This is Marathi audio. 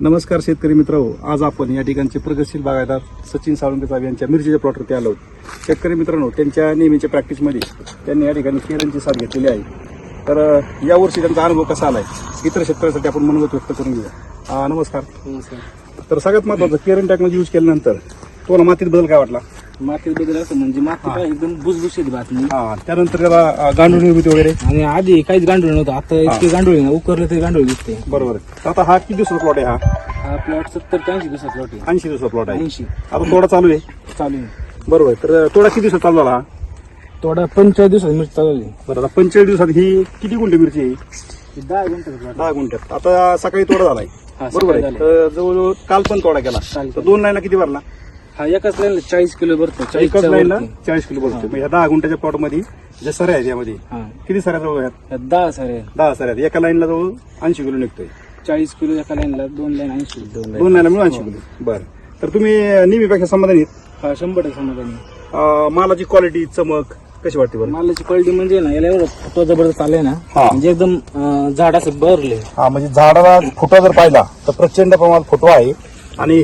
नमस्कार शेतकरी मित्र आज आपण या ठिकाणचे प्रगतशील बागायदार सचिन साळुंके साहेब यांच्या मिरचीच्या प्लॉटवरती आलो शेतकरी मित्रांनो त्यांच्या नेहमीच्या प्रॅक्टिसमध्ये त्यांनी या ठिकाणी केरनची साथ घेतलेली आहे. तर यावर्षी त्यांचा अनुभव कसा आलाय? इतर शेतकऱ्यांसाठी आपण मनोगत व्यक्त करून घेऊया. अं, नमस्कार. तर सगळ्यात महत्वाचं केरन टेक्नॉलॉजी यूज केल्यानंतर तुम्हाला मातीत बदल काय वाटला? माती बद्दल असं म्हणजे माती काय एकदम भुसभुशीत बातमी. हा त्यानंतर त्याला गांडूळ निर्मिती वगैरे आणि आधी काहीच गांडूळ नव्हतं आता इतके गांडूळ आहे ना उकरलं तरी गांडूळ दिसते. बरोबर आहे. आता हा किती दिवसाचा प्लॉट आहे हा? हा प्लॉट सत्तर ते ऐंशी दिवसात प्लॉट आहे. ऐंशी दिवसाचा प्लॉट आहे. ऐंशी. आता थोडा चालू आहे? चालू आहे. बरोबर आहे. तर तोडा किती दिवसात चालू झाला हा? थोडा पंचेचाळीस दिवसात मिरची चालू आहे बरं आता पंचेचाळीस दिवसात ही किती गुंठे मिरची आहे? हे दहा गुंठे प्लॉट दहा गुंठ्यात आता सकाळी तोडा झालाय. हा, बरोबर सकाळी आहे. झालाय. तर जवळजवळ काल पण तोडा केला. काल तर दोन लाईनला किती भरला? हा एकाच लाईनला चाळीस किलो भरतो एकाच लाईनला. चाळीस किलो भरतो. म्हणजे ह्या दहा गुंठ्याच्या प्लॉटमध्ये ज्या सऱ्या आहेत यामध्ये हा. किती सऱ्या जवळ आहेत? दहा सारे दहा सऱ्या आहेत. एका लाईनला जवळ ऐंशी किलो निघतोय. चाळीस किलो एका लाईनला दोन लाईन ऐंशी दोन दोन लाईनला मिळून ऐंशी किलो. बरं. तर तुम्ही नेहमीपेक्षा समाधानी आहेत? हा शंभर टक्के समाधानी अं, मालाची क्वालिटी चमक कशी वाटते बरं? मालाची क्वालिटी म्हणजे ना याला एवढं फुटवा जबरदस्त आलाय ना हा. म्हणजे एकदम अं, झाड असं भरले हा म्हणजे झाडाला फुटवा जर पाहिला तर प्रचंड प्रमाणात फुटवा आहे. आणि